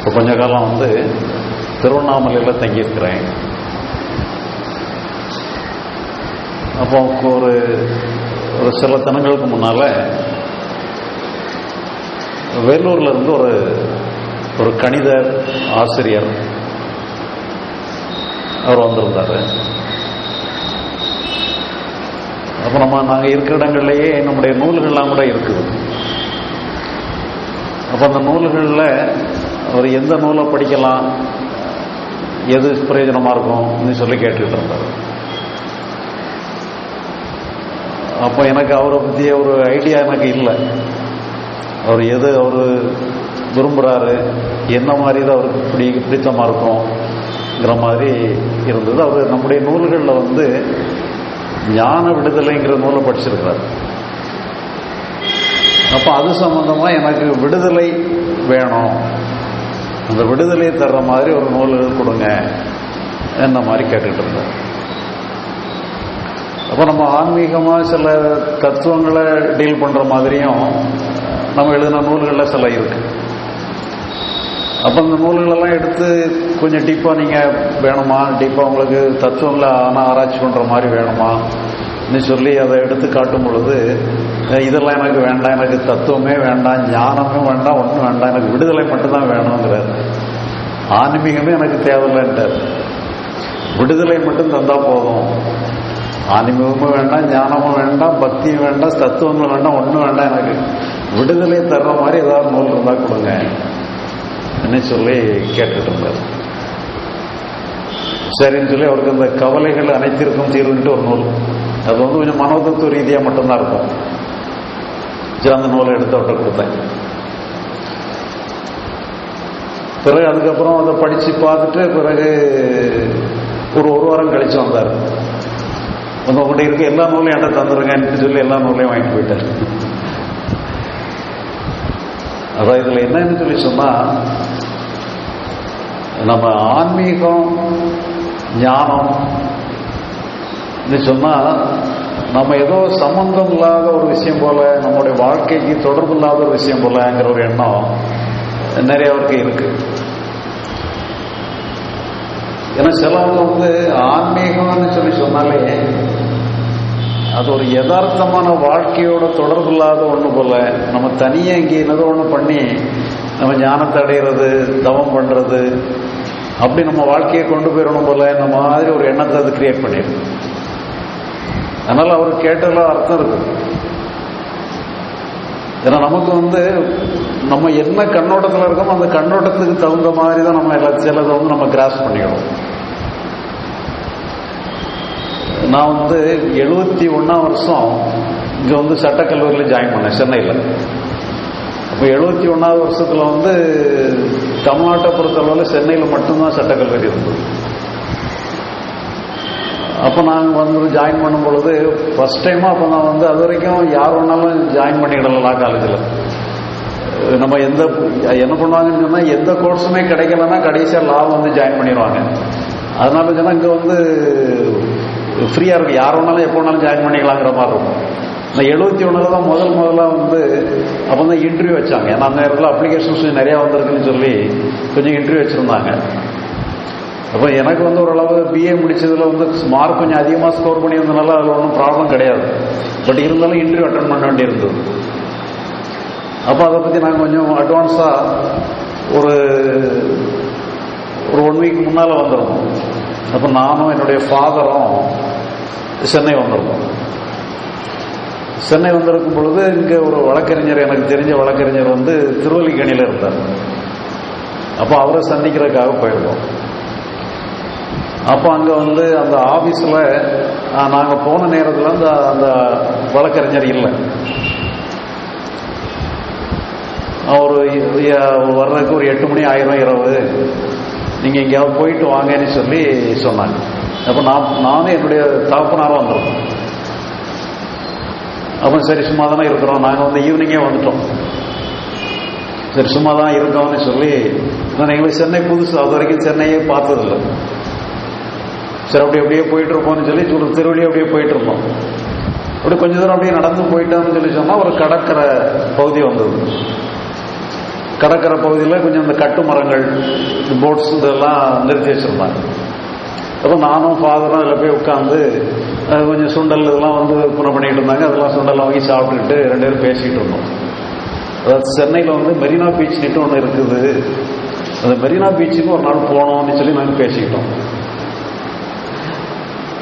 இப்போ கொஞ்ச காலம் வந்து திருவண்ணாமலையில் தங்கியிருக்கிறேன். அப்போ ஒரு ஒரு சில தினங்களுக்கு முன்னால் வேலூரில் இருந்து ஒரு ஒரு கணித ஆசிரியர் அவர் வந்திருந்தார். அப்போ நம்ம நாங்கள் இருக்கிற இடங்கள்லேயே நம்முடைய நூல்கள்லாம் கூட இருக்குது அப்போ அந்த நூல்களில் அவர் எந்த நூலை படிக்கலாம் எது பிரயோஜனமாக இருக்கும்னு சொல்லி கேட்டுக்கிட்டு இருந்தார் அப்போ எனக்கு அவரை பற்றிய ஒரு ஐடியா எனக்கு இல்லை. அவர் எது அவர் விரும்புகிறாரு என்ன மாதிரி தான் அவருக்கு பிடி பிடித்தமாக இருக்கும்ங்கிற மாதிரி இருந்தது. அவர் நம்முடைய நூல்களில் வந்து ஞான விடுதலைங்கிற நூலை படிச்சிருக்கிறார். அப்போ அது சம்மந்தமாக எனக்கு விடுதலை வேணும். அந்த விடுதலையை தர்ற மாதிரி ஒரு நூல் கொடுங்க என்ன மாதிரி கேட்டுக்கிட்டு இருந்தோம். அப்போ நம்ம ஆன்மீகமாக சில தத்துவங்களை டீல் பண்ணுற மாதிரியும் நம்ம எழுதின நூல்களில் சில இருக்கு. அப்போ அந்த நூல்களெல்லாம் எடுத்து கொஞ்சம் டீப்பாக நீங்கள் வேணுமா? டீப்பாக உங்களுக்கு தத்துவங்களை ஆனால் ஆராய்ச்சி பண்ணுற மாதிரி வேணுமா? சொல்லி அதை எடுத்து காட்டும் பொழுது இதெல்லாம் எனக்கு வேண்டாம் எனக்கு தத்துவமே வேண்டாம் ஞானமே வேண்டாம் ஒன்றும் வேண்டாம் எனக்கு விடுதலை மட்டும்தான் வேணுங்கிறார் ஆன்மீகமே எனக்கு தேவையில்லைன்ட்டார் விடுதலை மட்டும் தந்தால் போதும். ஆன்மீகமும் வேண்டாம் ஞானமும் வேண்டாம் பக்தியும் வேண்டாம் தத்துவங்களும் வேண்டாம் ஒன்றும் வேண்டாம் எனக்கு. விடுதலை தர்ற மாதிரி ஏதாவது நூல் இருந்தால் கொடுங்க. என்ன சொல்லி கேட்டுட்டு இருந்தார். சரின்னு சொல்லி அவருக்கு இந்த கவலைகள் அனைத்திற்கும் தீர்வுன்ட்டு ஒரு நூல். அது வந்து கொஞ்சம் மனோதத்துவ ரீதியாக மட்டும்தான் இருக்கும். அந்த நூலை எடுத்து அவர்கிட்ட கொடுத்தேன். பிறகு அதுக்கப்புறம் அதை படித்து பார்த்துட்டு பிறகு ஒரு ஒரு வாரம் கழிச்சு வந்தார். வந்து உங்கள்கிட்ட இருக்க எல்லா நூலையும் என்கிட்ட தந்துருங்கன்னு சொல்லி எல்லா நூலையும் வாங்கிட்டு போயிட்டார். அதான் இதில் என்னன்னு சொல்லி சொன்னால் நம்ம ஆன்மீகம் ஞானம் சொன்னால் நம்ம ஏதோ சம்பந்தம் இல்லாத ஒரு விஷயம் போல நம்முடைய வாழ்க்கைக்கு தொடர்பு இல்லாத ஒரு விஷயம் போலங்கிற ஒரு எண்ணம் நிறையவருக்கு இருக்கு. ஏன்னா சிலவங்க வந்து ஆன்மீகம்னு சொல்லி சொன்னாலே அது ஒரு யதார்த்தமான வாழ்க்கையோட தொடர்பு இல்லாத ஒன்று போல நம்ம தனியாக இங்கே என்னதோ ஒன்று பண்ணி நம்ம ஞானத்தை அடைகிறது தவம் பண்ணுறது அப்படி நம்ம வாழ்க்கையை கொண்டு போயிடணும் போல இந்த மாதிரி ஒரு எண்ணத்தை அது கிரியேட் பண்ணிடுது அதனால் அவர் கேட்டதில் அர்த்தம் இருக்கு. ஏன்னா நமக்கு வந்து நம்ம என்ன கண்ணோட்டத்தில் இருக்கோமோ அந்த கண்ணோட்டத்துக்கு தகுந்த மாதிரி தான் நம்ம எல்லா சிலதை வந்து நம்ம கிராஸ் பண்ணிக்கணும். நான் வந்து எழுபத்தி ஒன்றாம் வருஷம் இங்கே வந்து சட்டக்கல்லூரியில் ஜாயின் பண்ணேன் சென்னையில். அப்போ எழுபத்தி ஒன்றாவது வருஷத்தில் வந்து தமிழ்நாட்டை பொறுத்தளவில் சென்னையில் மட்டும்தான் சட்டக்கல்லூரி இருந்தது. அப்போ நாங்கள் வந்து ஜாயின் பண்ணும் பொழுது ஃபஸ்ட் டைமாக அப்போ நான் வந்து அது வரைக்கும் யார் வேணாலும் ஜாயின் பண்ணிக்கிடலாம் லா காலேஜில். நம்ம எந்த என்ன பண்ணுவாங்கன்னு சொன்னால் எந்த கோர்ஸுமே கிடைக்கலன்னா கடைசியாக லா வந்து ஜாயின் பண்ணிடுவாங்க. அதனால சொன்னால் இங்கே வந்து ஃப்ரீயாக இருக்கும். யார் வேணாலும் எப்போ வேணாலும் ஜாயின் பண்ணிக்கலாங்கிற மாதிரி இருக்கும். இந்த எழுபத்தி ஒன்றில் தான் முதல் முதல்ல வந்து அப்போ தான் இன்டர்வியூ வச்சாங்க. ஏன்னா அந்த நேரத்தில் அப்ளிகேஷன்ஸ் நிறையா வந்திருக்குன்னு சொல்லி கொஞ்சம் இன்டர்வியூ வச்சுருந்தாங்க. அப்போ எனக்கு வந்து ஓரளவு பிஏ முடிச்சதில் வந்து மார்க் கொஞ்சம் அதிகமாக ஸ்கோர் பண்ணியிருந்தனால அதில் ஒன்றும் ப்ராப்ளம் கிடையாது. பட் இருந்தாலும் இன்டர்வியூ அட்டன் பண்ண வேண்டியிருந்தது. அப்போ அதை பற்றி நாங்கள் கொஞ்சம் அட்வான்ஸாக ஒரு ஒரு ஒன் வீக் முன்னால் வந்துருந்தோம் அப்போ நானும் என்னுடைய ஃபாதரும் சென்னை வந்திருக்கோம். சென்னை வந்திருக்கும் பொழுது இங்கே ஒரு வழக்கறிஞர் எனக்கு தெரிஞ்ச வழக்கறிஞர் வந்து திருவல்லிக்கணியில் இருந்தார். அப்போ அவரை சந்திக்கிறதுக்காக போயிருந்தோம் அப்போ அங்கே வந்து அந்த ஆஃபீஸில் நாங்கள் போன நேரத்தில் அந்த அந்த வழக்கறிஞர் இல்லை. அவர் வர்றதுக்கு ஒரு எட்டு மணி ஆயிரம் இரவு. நீங்கள் எங்கேயாவது போயிட்டு வாங்கன்னு சொல்லி சொன்னாங்க. அப்போ நான் நானும் என்னுடைய தகப்பனாரும் வந்துடும் அப்போ சரி சும்மா தானே இருக்கிறோம். நாங்கள் வந்து ஈவினிங்கே வந்துட்டோம். சரி சும்மா தான் இருக்கோம்னு சொல்லி நான் எங்களுக்கு சென்னை புதுசு அது வரைக்கும் சென்னையே பார்த்ததில்லை. சரி அப்படி அப்படியே போயிட்டு இருப்போம்னு சொல்லி ஒரு திருவள்ளி அப்படியே போயிட்டு இருந்தோம் அப்படி கொஞ்ச தூரம் அப்படியே நடந்து போயிட்டோம்னு சொல்லி சொன்னால் ஒரு கடற்கரை பகுதி வந்தது. கடற்கரை பகுதியில் கொஞ்சம் இந்த கட்டு மரங்கள் போட்ஸ் இதெல்லாம் நிறுத்தி வச்சிருந்தாங்க. அப்போ நானும் ஃபாதரும் அதில் போய் உட்காந்து கொஞ்சம் சுண்டல் இதெல்லாம் வந்து விற்பனை பண்ணிட்டு இருந்தாங்க. அதெல்லாம் சுண்டல் வாங்கி சாப்பிட்டுட்டு ரெண்டு பேரும் பேசிக்கிட்டு இருந்தோம். அதாவது சென்னையில் வந்து மெரினா பீச் நிட்டு ஒன்று இருக்குது. அந்த மெரினா பீச்சுக்கு ஒரு நாள் போனோம்னு சொல்லி நாங்கள் பேசிக்கிட்டோம்.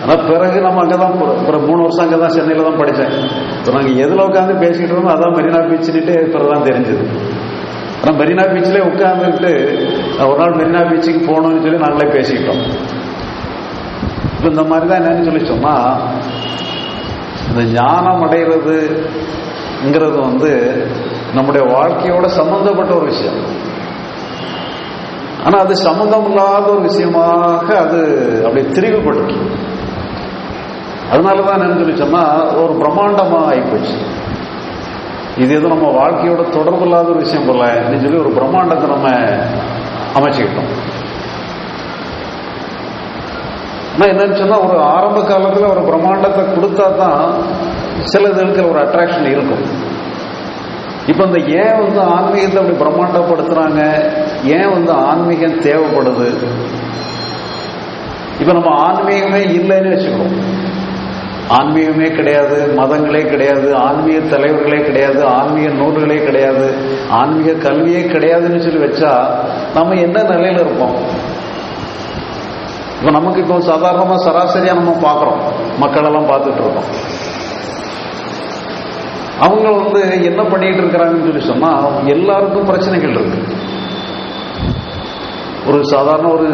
ஆனால் பிறகு நம்ம அங்கே தான் ஒரு மூணு வருஷம் அங்கே தான் சென்னையில் தான் படித்தேன். இப்போ நாங்கள் எதில் உட்காந்து பேசிக்கிட்டு இருந்தோம் அதான் மெரினா பீச்சுன்னுட்டு பிறகு தான் தெரிஞ்சது. ஆனால் மெரினா பீச்சிலே உட்காந்துக்கிட்டு ஒரு நாள் மெரினா பீச்சுக்கு போகணும்னு சொல்லி நாங்களே பேசிக்கிட்டோம். இப்போ இந்த மாதிரி தான் என்னன்னு சொல்லி சொன்னா இந்த ஞானம் அடைகிறதுங்கிறது வந்து நம்முடைய வாழ்க்கையோட சம்பந்தப்பட்ட ஒரு விஷயம். ஆனா அது சம்பந்தம் இல்லாத ஒரு விஷயமாக அது அப்படி திரிவுபட்டுருக்கு அதனால தான் என்னன்னு சொல்லி சொன்னா ஒரு பிரம்மாண்டமா ஆகிப்போச்சு இது எதுவும் நம்ம வாழ்க்கையோட தொடர்பு இல்லாத ஒரு விஷயம் போல அப்படின்னு சொல்லி ஒரு பிரம்மாண்டத்தை நம்ம அமைச்சுக்கிட்டோம். ஆனால் என்னன்னு சொன்னா ஒரு ஆரம்ப காலத்துல ஒரு பிரம்மாண்டத்தை கொடுத்தா தான் சில இதுகளுக்கு ஒரு அட்ராக்ஷன் இருக்கும். இப்ப இந்த ஏன் வந்து ஆன்மீகத்தை அப்படி பிரம்மாண்டப்படுத்துறாங்க? ஏன் வந்து ஆன்மீகம் தேவைப்படுது? இப்ப நம்ம ஆன்மீகமே இல்லைன்னு வச்சுக்கிறோம் ஆன்மீகமே கிடையாது மதங்களே கிடையாது ஆன்மீக தலைவர்களே கிடையாது ஆன்மீக நூல்களே கிடையாது ஆன்மீக கல்வியே கிடையாதுன்னு சொல்லி வச்சா நம்ம என்ன நிலையில இருப்போம்? இப்போ நமக்கு இப்போ சாதாரணமாக சராசரியாக நம்ம பார்க்குறோம். மக்களெல்லாம் பார்த்துட்டு இருக்கோம். அவங்க வந்து என்ன பண்ணிட்டு இருக்கிறாங்கன்னு சொல்லி சொன்னால் எல்லாருக்கும் பிரச்சனைகள் இருக்கு. ஒரு சாதாரண ஒரு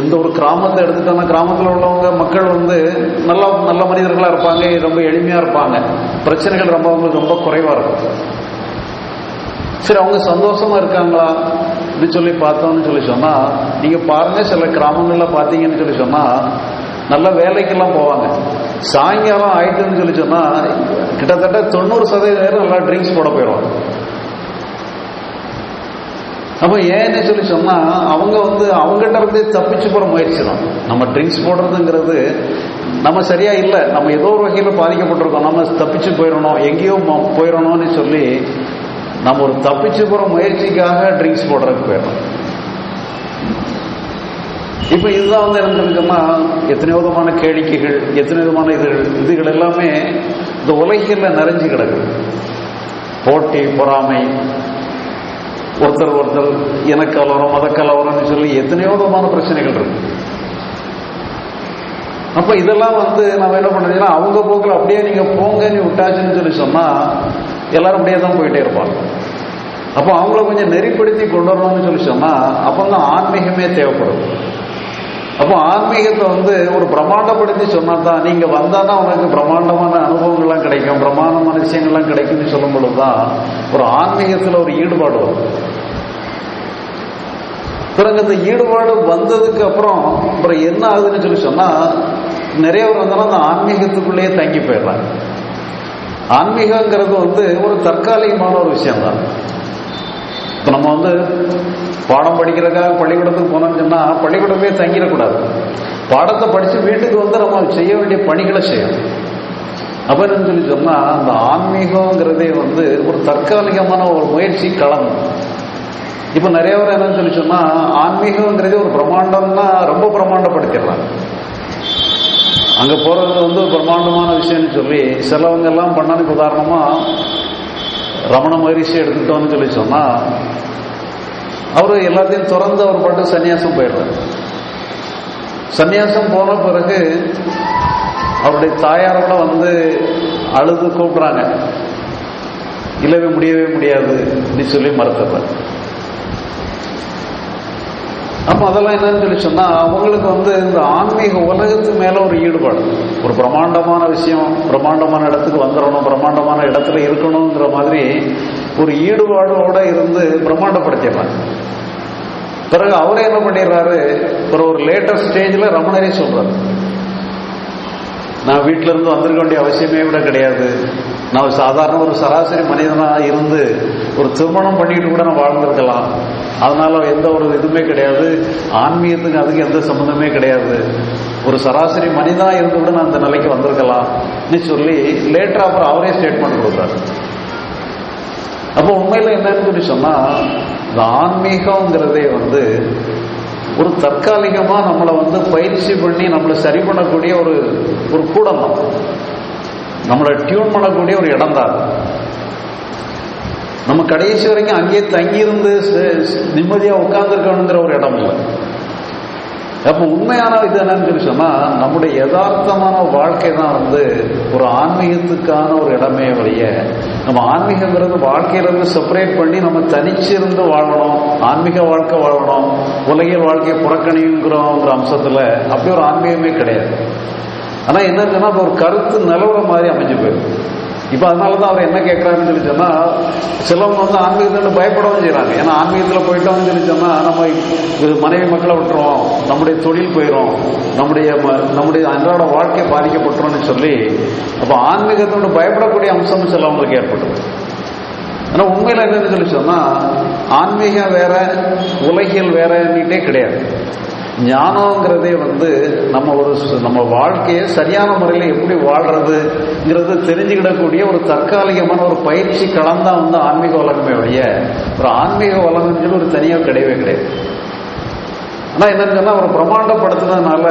எந்த ஒரு கிராமத்தை எடுத்துட்டோம்னா கிராமத்தில் உள்ளவங்க மக்கள் வந்து நல்லா நல்ல மனிதர்களாக இருப்பாங்க ரொம்ப எளிமையாக இருப்பாங்க. பிரச்சனைகள் ரொம்ப அவங்களுக்கு ரொம்ப குறைவாக இருக்கும். சரி அவங்க சந்தோஷமா இருக்காங்களா? இப்படி சொல்லி பார்த்தோம்னு சொல்லி சொன்னா நீங்க பாருங்க சில கிராமங்கள்ல பார்த்தீங்கன்னு சொல்லி சொன்னா நல்ல வேலைக்கெல்லாம் போவாங்க. சாயங்காலம் ஆயிட்டுன்னு சொல்லி சொன்னா கிட்டத்தட்ட தொண்ணூறு சதவீதம் பேர் நல்லா ட்ரிங்க்ஸ் போட போயிடுவாங்க. அப்ப ஏன்னு சொல்லி சொன்னா அவங்க வந்து அவங்ககிட்ட இருந்தே தப்பிச்சு போற முயற்சி தான். நம்ம ட்ரிங்க்ஸ் போடுறதுங்கிறது நம்ம சரியா இல்லை. நம்ம ஏதோ ஒரு வகையில் பாதிக்கப்பட்டிருக்கோம். நம்ம தப்பிச்சு போயிடணும். எங்கேயோ ம- போயிடணும்னு சொல்லி நம்ம ஒரு தப்பிச்சு போற முயற்சிக்காக ட்ரிங்க்ஸ் போடுறதுக்கு போயிடணும். இப்ப இதுதான் வந்து என்ன இருக்குன்னா எத்தனை விதமான கேளிக்கைகள் எத்தனை விதமான இதுகள் இதுகள் எல்லாமே இந்த உலகில் நிறைஞ்சு கிடக்கு. போட்டி பொறாமை ஒருத்தர் ஒருத்தர் இனக்கலவரம் மதக்கலவரம்னு சொல்லி எத்தனையோ விதமான பிரச்சனைகள் இருக்கு. அப்ப இதெல்லாம் வந்து நம்ம என்ன பண்ணுறீங்கன்னா அவங்க போக்கில் அப்படியே நீங்க போங்கன்னு விட்டாச்சுன்னு சொல்லி சொன்னா எல்லாரும் அப்படியே தான் போயிட்டே இருப்பாங்க. அப்போ அவங்கள கொஞ்சம் நெறிப்படுத்தி கொண்டு வரணும்னு சொல்லி சொன்னா அப்பதான் ஆன்மீகமே தேவைப்படும். அப்போ ஆன்மீகத்தை வந்து ஒரு பிரம்மாண்டப்படுத்தி சொன்னா தான் நீங்க வந்தாதான் உனக்கு பிரம்மாண்டமான அனுபவங்கள்லாம் கிடைக்கும் பிரம்மாண்டமான விஷயங்கள்லாம் கிடைக்கும்னு சொல்லும் பொழுதுதான் ஒரு ஆன்மீகத்தில் ஒரு ஈடுபாடு வரும். பிறகு இந்த ஈடுபாடு வந்ததுக்கு அப்புறம் அப்புறம் என்ன ஆகுதுன்னு சொல்லி சொன்னா நிறைய பேர் வந்தாலும் அந்த ஆன்மீகத்துக்குள்ளேயே தங்கி போயிடுறாங்க. ஆன்மீகங்கிறது வந்து ஒரு தற்காலிகமான ஒரு விஷயம் தான் இப்போ நம்ம வந்து பாடம் படிக்கிறதுக்காக பள்ளிக்கூடத்துக்கு போனோம்னு சொன்னால் பள்ளிக்கூடமே தங்கிடக்கூடாது. பாடத்தை படித்து வீட்டுக்கு வந்து நம்ம செய்ய வேண்டிய பணிகளை செய்யணும். அப்படின்னு சொல்லி சொன்னால் அந்த ஆன்மீகங்கிறதே வந்து ஒரு தற்காலிகமான ஒரு முயற்சி களம். இப்போ நிறைய பேர் என்னன்னு சொல்லி சொன்னால் ஆன்மீகம்ங்கிறது ஒரு பிரம்மாண்டம்னா ரொம்ப பிரம்மாண்டப்படுத்திடுறாங்க அங்கே போகிறது வந்து ஒரு பிரம்மாண்டமான விஷயம்னு சொல்லி சிலவங்க எல்லாம் பண்ணானுக்கு உதாரணமாக ரமண மகரிஷி எடுத்துட்டோம்னு சொல்லி சொன்னா அவர் எல்லாத்தையும் திறந்து அவர் பாட்டு சன்னியாசம் போயிடுறாரு. சன்னியாசம் போன பிறகு அவருடைய தாயாரெல்லாம் வந்து அழுது கூப்பிடுறாங்க. இல்லவே முடியவே முடியாது அப்படின்னு சொல்லி மறுத்துறாரு அப்ப அதெல்லாம் என்னன்னு சொல்லி சொன்னா அவங்களுக்கு வந்து இந்த ஆன்மீக உலகத்து மேல ஒரு ஈடுபாடு. ஒரு பிரம்மாண்டமான விஷயம் பிரம்மாண்டமான இடத்துக்கு வந்துடணும் பிரம்மாண்டமான இடத்துல இருக்கணுங்கிற மாதிரி ஒரு ஈடுபாடோட இருந்து பிரம்மாண்டப்படுத்திடுறாங்க பிறகு அவரே என்ன பண்ணிடுறாரு? ஒரு ஒரு லேட்டஸ்ட் ஸ்டேஜில் ரமணரே சொல்றாரு. நான் வீட்டில இருந்து வந்திருக்க வேண்டிய அவசியமே கூட கிடையாது. நான் ஒரு சாதாரண ஒரு சராசரி மனிதனா இருந்து ஒரு திருமணம் பண்ணிட்டு கூட நான் வாழ்ந்திருக்கலாம். அதனால எந்த ஒரு இதுவுமே கிடையாது. ஆன்மீகத்துக்கு அதுக்கு எந்த சம்மந்தமே கிடையாது. ஒரு சராசரி மனிதனா இருந்து கூட நான் அந்த நிலைக்கு வந்திருக்கலாம் சொல்லி லேட்டர் அப்புறம் அவரே ஸ்டேட்மெண்ட் கொடுத்தாரு. அப்போ உண்மையில என்னன்னு சொல்லி சொன்னா இந்த ஆன்மீகங்கிறதே வந்து ஒரு தற்காலிகமா நம்மளை வந்து பயிற்சி பண்ணி நம்மளை சரி பண்ணக்கூடிய ஒரு ஒரு கூடம் தான் நம்மளை டியூன் பண்ணக்கூடிய ஒரு இடம் தான் நம்ம கடைசி வரைக்கும் அங்கேயே தங்கியிருந்து நிம்மதியா உட்கார்ந்துருக்கணுங்கிற ஒரு இடம் இல்லை. அப்போ உண்மையான இது என்னன்னு சொல்லி சொன்னா நம்முடைய யதார்த்தமான வாழ்க்கை தான் வந்து ஒரு ஆன்மீகத்துக்கான ஒரு இடமே வழிய நம்ம ஆன்மீகங்கிறது வாழ்க்கையிலிருந்து செப்பரேட் பண்ணி நம்ம தனிச்சிருந்து வாழணும் ஆன்மீக வாழ்க்கை வாழணும் உலகியல் வாழ்க்கையை புறக்கணிங்கிறோங்கிற அம்சத்துல அப்படி ஒரு ஆன்மீகமே கிடையாது. ஆனா என்னன்னா ஒரு கருத்து நிலவுற மாதிரி அமைஞ்சு போயிடும் இப்ப அதனாலதான் அவர் என்ன கேட்கிறாருன்னு சொல்லி சொன்னா சிலவங்க வந்து ஆன்மீகத்துல பயப்படவும் செய்யறாங்க ஏன்னா ஆன்மீகத்துல போயிட்டோம்னு சொல்லி சொன்னால் நம்ம மனைவி மக்களை விட்டுறோம் நம்முடைய தொழில் போயிடும் நம்முடைய நம்முடைய அன்றாட வாழ்க்கை பாதிக்கப்பட்டுரும்னு சொல்லி அப்ப ஆன்மீகத்தோட பயப்படக்கூடிய அம்சம் சிலவங்களுக்கு ஏற்பட்டது. ஆனா உண்மையில என்னன்னு சொல்லி சொன்னால் ஆன்மீகம் வேற உலகியல் வேறன்னுட்டே கிடையாது. ஞானங்கிறதே வந்து நம்ம ஒரு நம்ம வாழ்க்கையை சரியான முறையில் எப்படி வாழ்றதுங்கிறது தெரிஞ்சுக்கிடக்கூடிய ஒரு தற்காலிகமான ஒரு பயிற்சி களம்தான் வந்து ஆன்மீக உலகமே வழிய ஒரு ஆன்மீக உலகம்னு ஒரு தனியாக கிடையவே கிடையாது. ஆனால் என்னன்னு சொன்னால் ஒரு பிரமாண்டப்படுத்துனதுனால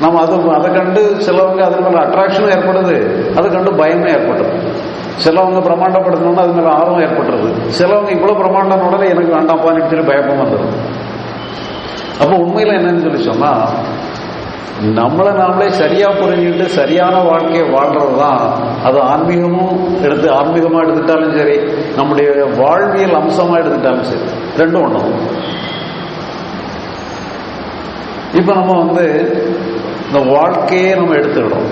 நம்ம அது அதை கண்டு சிலவங்க அது மேலே அட்ராக்ஷனும் ஏற்படுது அதை கண்டு பயமும் ஏற்படுது. சிலவங்க பிரமாண்டப்படுத்தணும்னா அது மேலே ஆர்வம் ஏற்பட்டுருது. சிலவங்க இவ்வளோ பிரமாண்டம் உடனே எனக்கு வேண்டாம்ப்பான்னு சொல்லி பயப்பம் வந்துடும் அப்போ உண்மையில என்னன்னு சொல்லி சொன்னா நம்மளை நாமளே சரியா புரிஞ்சுக்கிட்டு சரியான வாழ்க்கையை வாழ்கிறது தான் அது ஆன்மீகமும் எடுத்து ஆன்மீகமா எடுத்துட்டாலும் சரி நம்முடைய வாழ்வியல் அம்சமா எடுத்துட்டாலும் சரி ரெண்டும் ஒன்றும் இப்ப நம்ம வந்து இந்த வாழ்க்கையே நம்ம எடுத்துக்கிடும்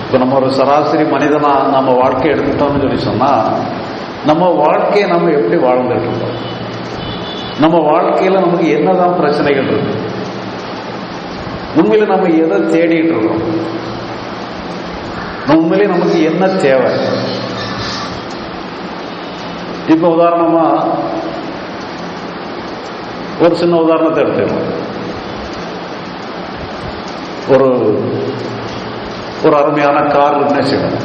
இப்ப நம்ம ஒரு சராசரி மனிதனா நம்ம வாழ்க்கையை எடுத்துட்டோம்னு சொல்லி சொன்னா நம்ம வாழ்க்கையை நம்ம எப்படி வாழ்ந்துட்டு இருக்கோம்? நம்ம வாழ்க்கையில நமக்கு என்னதான் பிரச்சனைகள் இருக்கு? உண்மையில நம்ம எதை தேடிட்டு இருக்கோம்? உண்மையிலே நமக்கு என்ன தேவை? இப்ப உதாரணமா ஒரு சின்ன உதாரணத்தை எடுத்துக்கலாம் ஒரு ஒரு அருமையான கார் இருக்குன்னு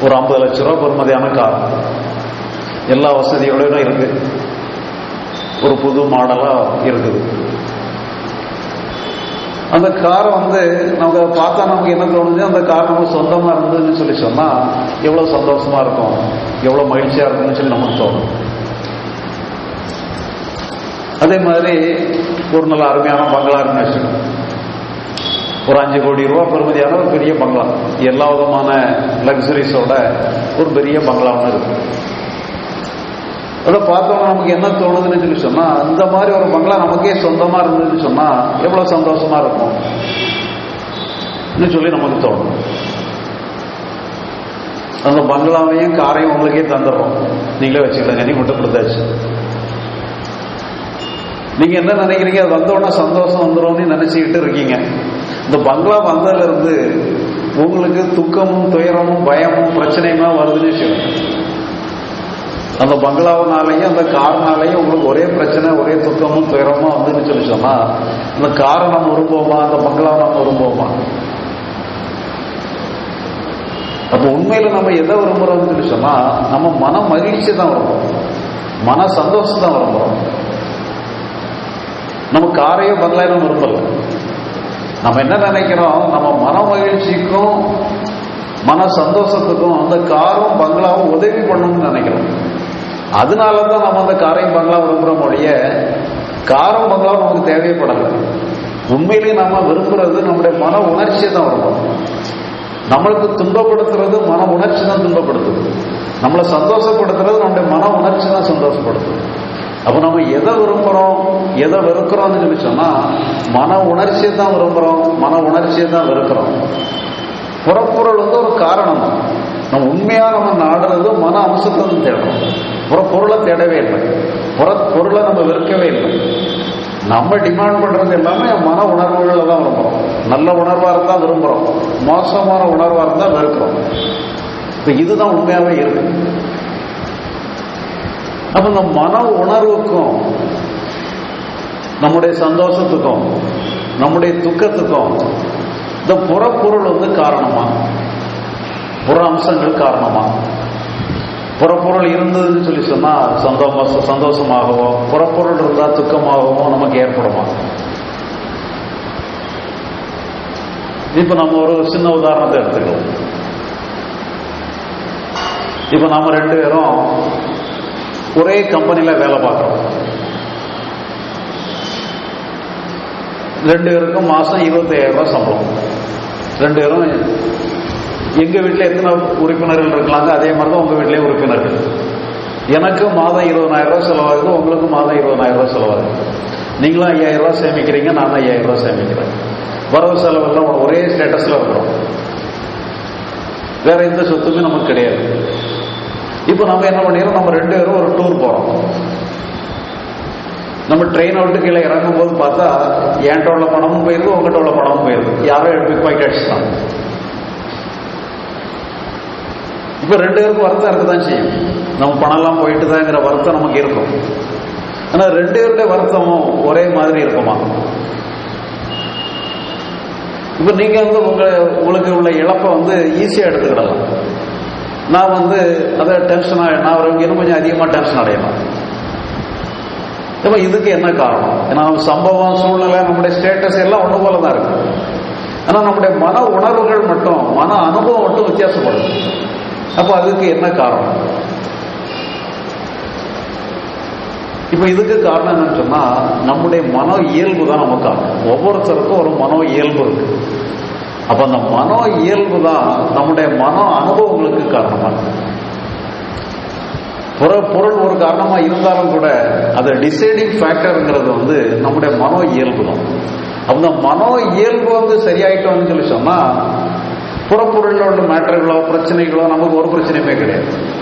ஒரு ஐம்பது லட்ச ரூபா பெருமதியான கார். எல்லா வசதியோட இருக்கு. ஒரு புது மாடலா இருக்குது. அந்த காரை வந்து நமக்கு பார்த்தா நமக்கு என்ன தோணுது? அந்த கார் நமக்கு சொந்தமா இருந்ததுன்னு சொல்லி சொன்னா எவ்வளவு சந்தோஷமா இருக்கும்? எவ்வளவு மகிழ்ச்சியா இருக்கும்னு சொல்லி நமக்கு தோணும். அதே மாதிரி ஒரு நல்ல அருமையான பங்களா இருக்குன்னு ஒரு அஞ்சு கோடி ரூபா பெறுமதியான ஒரு பெரிய பங்களா. எல்லா விதமான லக்ஸரிஸோட ஒரு பெரிய பங்களாவும் இருக்கு. அதை பார்த்தோம்னா நமக்கு என்ன தோணுதுன்னு சொல்லி சொன்னா அந்த மாதிரி ஒரு பங்களா நமக்கே சொந்தமா இருந்ததுன்னு சொன்னா எவ்வளவு சந்தோஷமா இருக்கும்? சொல்லி நமக்கு தோணும். அந்த பங்களாவையும் காரையும் உங்களுக்கே தந்துடுறோம். நீங்களே வச்சுக்கிடுங்க நீ மட்டும் கொடுத்தாச்சு. நீங்க என்ன நினைக்கிறீங்க? அது வந்தோடனே சந்தோஷம் வந்துடும்னு நினைச்சுக்கிட்டு இருக்கீங்க. இந்த பங்களா வந்ததுல இருந்து உங்களுக்கு துக்கமும் துயரமும் பயமும் பிரச்சனையுமா வருதுன்னு சொல்லுங்க அந்த பங்களாவினாலையும் அந்த காரனாலையும் உங்களுக்கு ஒரே பிரச்சனை ஒரே துக்கமும் துயரமும் வந்துன்னு சொல்லி சொன்னா அந்த காரை நம்ம விரும்புவோமா? அந்த பங்களாவை நம்ம விரும்புவோமா? அப்ப உண்மையில நம்ம எதை விரும்புறோம்னு சொல்லி சொன்னா நம்ம மன மகிழ்ச்சி தான் விரும்புறோம். மன சந்தோஷம் தான் விரும்புறோம். நம்ம காரையோ பங்களாயோ நம்ம விரும்பல. நம்ம என்ன நினைக்கிறோம்? நம்ம மன மகிழ்ச்சிக்கும் மன சந்தோஷத்துக்கும் அந்த காரும் பங்களாவும் உதவி பண்ணணும்னு நினைக்கிறோம். அதனால தான் நம்ம அந்த காரையும் பங்களா விரும்புகிறோம் ஒழிய காரம் பங்களா நமக்கு தேவைப்படலை உண்மையிலேயே நம்ம விரும்புறது நம்முடைய மன உணர்ச்சியை தான் விரும்புறோம். நம்மளுக்கு துன்பப்படுத்துறது மன உணர்ச்சி தான் துன்பப்படுத்துது. நம்மளை சந்தோஷப்படுத்துறது நம்முடைய மன உணர்ச்சி தான் சந்தோஷப்படுத்துது. அப்போ நம்ம எதை விரும்புகிறோம் எதை வெறுக்கிறோம்னு சொல்லி சொன்னால் மன உணர்ச்சியை தான் விரும்புகிறோம் மன உணர்ச்சியை தான் வெறுக்கிறோம். புறப்பொருள் வந்து ஒரு காரணம். தான் நம்ம உண்மையாக நம்ம நாடுறது மன அம்சத்தை தேடுறோம். தேடுறோம் புறப்பொருளை தேடவே இல்லை. புற பொருளை நம்ம வெறுக்கவே இல்லை. நம்ம டிமாண்ட் பண்றது எல்லாமே மன உணர்வுகளை தான் விரும்புறோம். நல்ல உணர்வா இருந்தா விரும்புறோம். மோசமான உணர்வா இருந்தா வெறுக்கிறோம். இப்ப இதுதான் உண்மையாவே இருக்கு. அப்ப இந்த மன உணர்வுக்கும் நம்முடைய சந்தோஷத்துக்கும் நம்முடைய துக்கத்துக்கும் இந்த புறப்பொருள் வந்து காரணமா? புற அம்சங்கள் காரணமா? புறப்பொருள் இருந்ததுன்னு சொல்லி சொன்னால் சந்தோஷ சந்தோஷமாகவோ புறப்பொருள் இருந்தால் துக்கமாகவோ நமக்கு ஏற்படுமா? இப்போ நம்ம ஒரு சின்ன உதாரணத்தை எடுத்துக்கலாம் இப்போ நம்ம ரெண்டு பேரும் ஒரே கம்பெனியில் வேலை பார்க்குறோம். ரெண்டு பேருக்கும் மாதம் இருபத்தாயிரம் ரூபாய் சம்பளம். ரெண்டு பேரும் எங்க வீட்டில் எத்தனை உறுப்பினர்கள் இருக்கலாங்க அதே மாதிரி தான் உங்க வீட்டிலேயே உறுப்பினர்கள். எனக்கு மாதம் இருபதாயிரம் ரூபாய் செலவாகுது உங்களுக்கு மாதம் இருபதாயிரம் ரூபாய் செலவாகுது. நீங்களும் ஐயாயிரம் ரூபாய் சேமிக்கிறீங்க நானும் ஐயாயிரம் ரூபாய் சேமிக்கிறேன். வரவு செலவெல்லாம் ஒரே ஸ்டேட்டஸ்ல இருக்கிறோம் வேற எந்த சொத்துமே நமக்கு கிடையாது. இப்போ நம்ம என்ன பண்ணிடுறோம் நம்ம ரெண்டு பேரும் ஒரு டூர் போறோம். நம்ம ட்ரெயின் விட்டு கீழே இறங்கும் போது பார்த்தா என்கிட்ட உள்ள பணமும் போயிருக்கு உங்ககிட்ட உள்ள பணமும் போயிருக்கு யாரோ பிக் பாக்கெட்ஸ் தான் இப்போ ரெண்டு பேருக்கும் வருத்தம் இருக்கதான் செய்யும். நம்ம பணம்லாம் போயிட்டு தாங்கிற வருத்தம் நமக்கு இருக்கும். ஆனா ரெண்டு பேருடைய வருத்தமும் ஒரே மாதிரி இருக்குமா? இப்ப நீங்க வந்து உங்க உங்களுக்கு உள்ள இழப்பை வந்து ஈஸியா எடுத்துக்கிடலாம். நான் வந்து அதை டென்ஷனா நான் ஒரு இன்னும் கொஞ்சம் அதிகமா டென்ஷன் அடையலாம். இப்ப இதுக்கு என்ன காரணம்? ஏன்னா சம்பவம் சூழ்நிலை நம்முடைய ஸ்டேட்டஸ் எல்லாம் ஒண்ணு போல தான் இருக்கு. ஆனா நம்முடைய மன உணர்வுகள் மட்டும் மன அனுபவம் மட்டும் வித்தியாசப்படுது. அப்ப அதுக்கு என்ன காரணம்? இப்ப இதுக்கு காரணம் என்னன்னு சொன்னா நம்முடைய மனோ இயல்பு தான் நமக்கு காரணம். ஒவ்வொருத்தருக்கும் ஒரு மனோ இயல்பு இருக்கு. அப்ப அந்த மனோ இயல்பு தான் நம்முடைய மனோ அனுபவங்களுக்கு காரணமா இருக்கு. புற பொருள் ஒரு காரணமா இருந்தாலும் கூட அது டிசைடிங் ஃபேக்டர்ங்கிறது வந்து நம்முடைய மனோ இயல்பு தான். அந்த மனோ இயல்பு வந்து சரியாயிட்டோம்னு சொல்லி சொன்னா புறப்பொருளில் உள்ள மேட்டர்களோ பிரச்சனைகளோ நமக்கு ஒரு பிரச்சனையுமே கிடையாது.